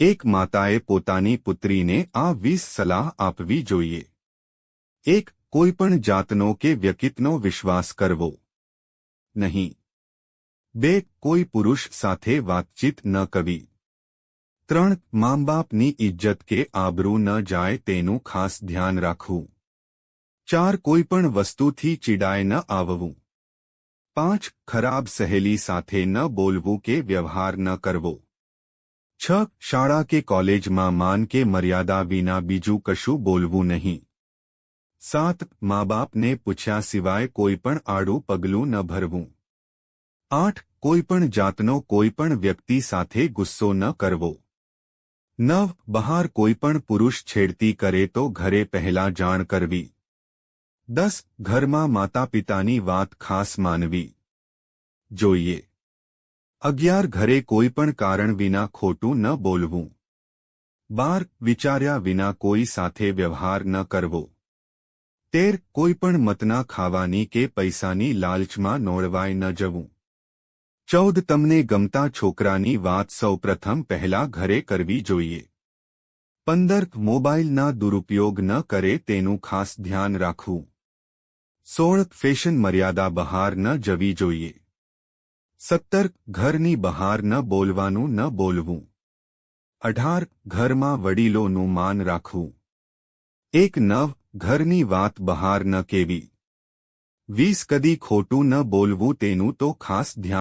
એક માતાએ પોતાની પુત્રીને આ વીસ સલાહ આપવી જોઈએ એક કોઈપણ જાતનો કે વ્યક્તિનો વિશ્વાસ કરવો નહીં બે કોઈ પુરુષ સાથે વાતચીત ન કરવી ત્રણ મામબાપની ઇજ્જત કે આબરૂ ન જાય તેનું ખાસ ધ્યાન રાખવું ચાર કોઈપણ વસ્તુથી ચીડાય ન આવવું પાંચ ખરાબ સહેલી સાથે ન બોલવું કે વ્યવહાર ન કરવો છ શાળા કે કોલેજમાં માન કે મર્યાદા વિના બીજું કશું બોલવું નહીં સાત મા બાપને પૂછ્યા સિવાય કોઈ પણ આડું પગલું ન ભરવું આઠ કોઈપણ જાતનો કોઈપણ વ્યક્તિ સાથે ગુસ્સો ન કરવો નવ બહાર કોઈપણ પુરુષ છેડતી કરે તો ઘરે પહેલા જાણ કરવી દસ ઘરમાં માતા પિતાની વાત ખાસ માનવી જોઈએ અગિયાર ઘરે કોઈ પણ કારણ વિના ખોટું ન બોલવું. બાર, વિચાર્યા વિના કોઈ સાથે વ્યવહાર ન કરવો. તેર, કોઈ પણ મતના ખાવાની કે પૈસાની લાલચમાં નોળવાય ન જવું. ચૌદ, તમને ગમતા છોકરાની વાત સૌપ્રથમ પહેલા ઘરે કરવી જોઈએ. પંદર મોબાઈલના દુરુપયોગ ન કરે તેનું ખાસ ધ્યાન રાખવું. સોળ, ફેશન મર્યાદા બહાર ન જવી જોઈએ. સત્તર ઘરની બહાર ન બોલવાનું, ન બોલવું. અઢાર ઘરમાં વડીલોનું માન રાખવું. એક નવ ઘરની વાત બહાર ન કેવી. વીસ કદી ખોટું ન બોલવું તેનું તો ખાસ ધ્યાન